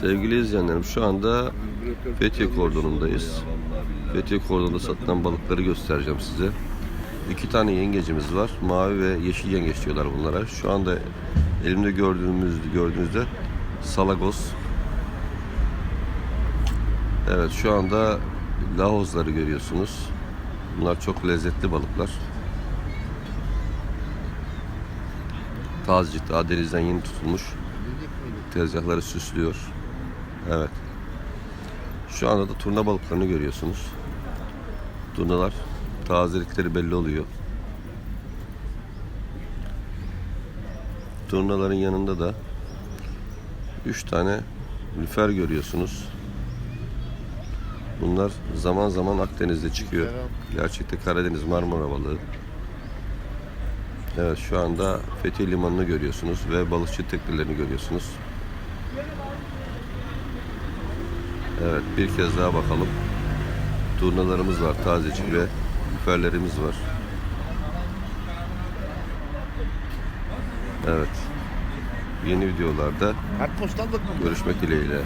Sevgili izleyenlerim şu anda Fethiye kordonundayız. Fethiye kordonunda satılan balıkları göstereceğim size. İki tane yengecimiz var. Mavi ve yeşil yengeç diyorlar bunlara. Şu anda elimde gördüğümüz gördüğünüzde salagos. Evet şu anda lahozları görüyorsunuz. Bunlar çok lezzetli balıklar. Tazecik daha denizden yeni tutulmuş. Tezgahları süslüyor. Evet. Şu anda da turna balıklarını görüyorsunuz. Turnalar tazelikleri belli oluyor. Turnaların yanında da 3 tane lüfer görüyorsunuz. Bunlar zaman zaman Akdeniz'de çıkıyor. Gerçekte Karadeniz Marmara balığı. Evet şu anda Fethiye Limanı'nı görüyorsunuz ve balıkçı teknelerini görüyorsunuz. Evet bir kez daha bakalım. Turnalarımız var tazecik ve lüferlerimiz var. Evet. Yeni videolarda görüşmek dileğiyle.